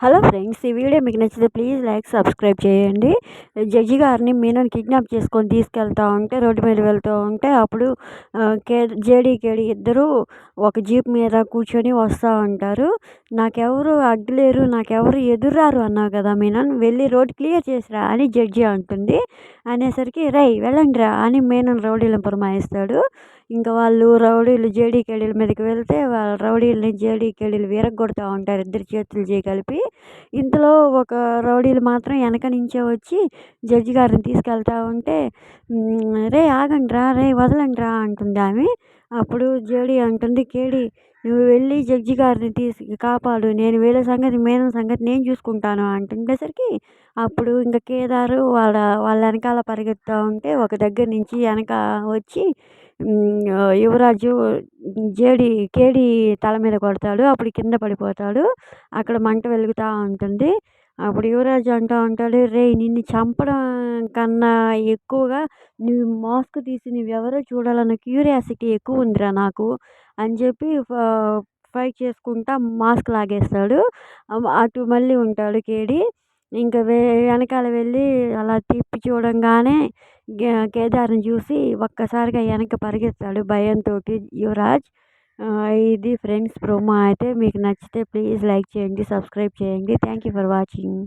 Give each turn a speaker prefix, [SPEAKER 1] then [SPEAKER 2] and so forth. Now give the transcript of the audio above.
[SPEAKER 1] Hello friends ఈ video మీకు నచ్చితే ప్లీజ్ లైక్ సబ్స్క్రైబ్ చేయండి. జడ్జి గారిని మీనన్ కిడ్నాప్ చేసుకొని తీసుకెళ్తూ ఉంటే రోడ్డు మీద వెళ్తూ ఉంటే అప్పుడు కే జేడీ కేడి ఇద్దరు ఒక జీప్ మీద కూర్చొని వస్తూ ఉంటారు. నాకెవరు అడ్డులేరు నాకెవరు ఎదురారు అన్నావు కదా మీనన్ వెళ్ళి రోడ్ క్లియర్ చేసిరా అని జడ్జి అంటుంది. అనేసరికి రై వెళ్ళండి రా అని మీనన్ రౌడీలను పురమాయిస్తాడు ఇంకా వాళ్ళు రౌడీలు జేడీకేడీల మీదకి వెళ్తే వాళ్ళ రౌడీలని జేడీ కేడీలు ఉంటారు ఇద్దరు చేతులు చేయి కలిపి. ఇంతలో ఒక రౌడీలు మాత్రం వెనక నుంచే వచ్చి జడ్జి గారిని తీసుకెళ్తా ఉంటే రే ఆగండిరా రే వదలండిరా అంటుంది ఆమె. అప్పుడు జేడీ అంటుంది కేడీ నువ్వు వెళ్ళి జడ్జి గారిని తీసి కాపాడు. నేను వేరే సంగతి మేనం సంగతి నేను చూసుకుంటాను అంటుండేసరికి అప్పుడు ఇంకా కేదారు వాళ్ళ వాళ్ళ వెనకాల పరిగెత్తుతూ ఉంటే ఒక దగ్గర నుంచి వెనక వచ్చి యువరాజు జేడి కేడి తల మీద కొడతాడు. అప్పుడు కింద పడిపోతాడు. అక్కడ మంట వెలుగుతూ ఉంటుంది. అప్పుడు యువరాజు అంటూ ఉంటాడు రే నిన్ను చంపడం కన్నా ఎక్కువగా నువ్వు మాస్క్ తీసి నువ్వెవరో చూడాలన్న క్యూరియాసిటీ ఎక్కువ ఉందిరా నాకు అని చెప్పి ఫైట్ చేసుకుంటా మాస్క్ లాగేస్తాడు. అటు మళ్ళీ ఉంటాడు కేడి. ఇంకా వే వెనకాల వెళ్ళి అలా తిప్పి చూడంగానే కేదార్ని చూసి ఒక్కసారిగా వెనక్కి పరిగెత్తాడు భయంతో యువరాజ్. ఇది ఫ్రెండ్స్ ప్రోమో అయితే మీకు నచ్చితే ప్లీజ్ లైక్ చేయండి సబ్స్క్రైబ్ చేయండి. Thank you for watching.